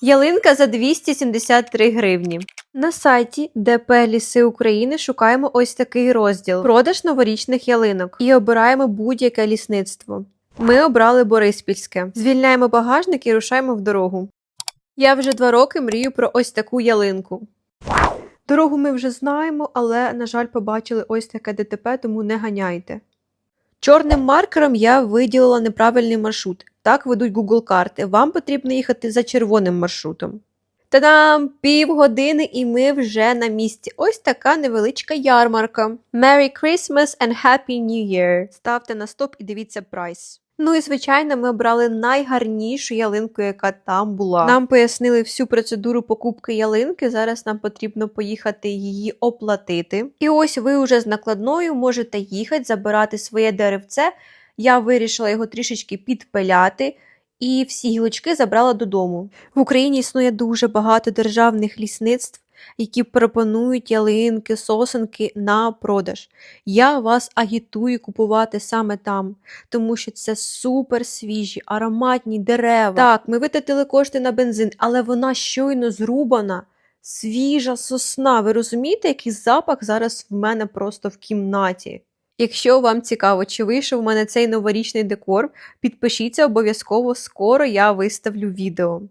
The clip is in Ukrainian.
Ялинка за 273 гривні. На сайті ДП Ліси України шукаємо ось такий розділ продаж новорічних ялинок і обираємо будь-яке лісництво. Ми обрали Бориспільське. Звільняємо багажник і рушаємо в дорогу. Я вже два роки мрію про ось таку ялинку. Дорогу ми вже знаємо, але, на жаль, побачили ось таке ДТП, тому не ганяйте. Чорним маркером я виділила неправильний маршрут. Так ведуть Google карти. Вам потрібно їхати за червоним маршрутом. Та-дам! Півгодини і ми вже на місці. Ось така невеличка ярмарка. Merry Christmas and Happy New Year. Ставте на стоп і дивіться прайс. Ну і звичайно, ми обрали найгарнішу ялинку, яка там була. Нам пояснили всю процедуру покупки ялинки. Зараз нам потрібно поїхати її оплатити. І ось ви вже з накладною можете їхати, забирати своє деревце. Я вирішила його трішечки підпиляти. І всі гілочки забрала додому. В Україні існує дуже багато державних лісництв, які пропонують ялинки, сосенки на продаж. Я вас агітую купувати саме там, тому що це супер свіжі, ароматні дерева. Так, ми витратили кошти на бензин, але вона щойно зрубана. Свіжа сосна. Ви розумієте, який запах зараз в мене просто в кімнаті? Якщо вам цікаво, чи вийшов у мене цей новорічний декор, підпишіться обов'язково, скоро я виставлю відео.